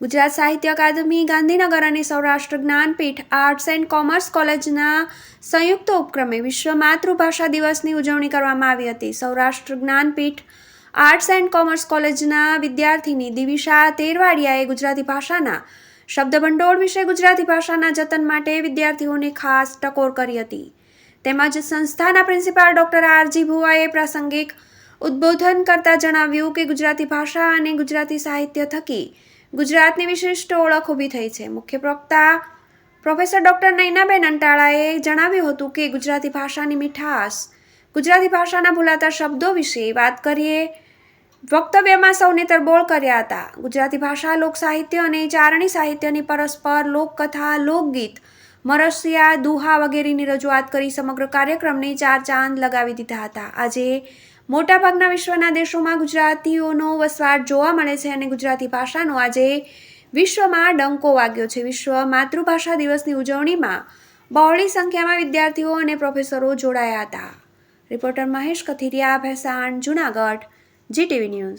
ગુજરાત સાહિત્ય અકાદમી, ગાંધીનગર અને Saurashtra Gyanpith arts and commerce કોલેજના સંયુક્ત ઉપક્રમે વિશ્વ માતૃભાષા દિવસની ઉજવણી કરવામાં આવી હતી. Saurashtra Gyanpith arts and commerce કોલેજના વિદ્યાર્થીની દિવિશા તેરવાડિયાએ ગુજરાતી ભાષાના શબ્દભંડોળ વિશે ગુજરાતી ભાષાના જતન માટે વિદ્યાર્થીઓને ખાસ ટકોર કરી હતી. તેમજ સંસ્થાના પ્રિન્સિપાલ ડૉક્ટર આરજી ભુવાએ પ્રાસંગિક ઉદ્બોધન કરતા જણાવ્યું કે ગુજરાતી ભાષા અને ગુજરાતી સાહિત્ય થકી ગુજરાતની વિશિષ્ટ ઓળખ ઊભી થઈ છે. મુખ્ય પ્રવક્તા પ્રોફેસર ડૉક્ટર નૈનાબેન અંટાળાએ જણાવ્યું હતું કે ગુજરાતી ભાષાની મીઠાશ, ગુજરાતી ભાષાના ભૂલાતા શબ્દો વિશે વાત કરીએ. વક્તવ્યમાં સૌને તરબોળ કર્યા હતા. ગુજરાતી ભાષા, લોકસાહિત્ય અને ચારણી સાહિત્યની પરસ્પર લોકકથા, લોકગીત મરસિયા, દુહા વગેરેની રજૂઆત કરી સમગ્ર કાર્યક્રમને ચાર ચાંદ લગાવી દીધા હતા. આજે મોટાભાગના વિશ્વના દેશોમાં ગુજરાતીઓનો વસવાટ જોવા મળે છે અને ગુજરાતી ભાષાનો આજે વિશ્વમાં ડંકો વાગ્યો છે. વિશ્વ માતૃભાષા દિવસની ઉજવણીમાં બહોળી સંખ્યામાં વિદ્યાર્થીઓ અને પ્રોફેસરો જોડાયા હતા. Reporter Mahesh Kathiriya, Bhesan, Junagadh, GTV news.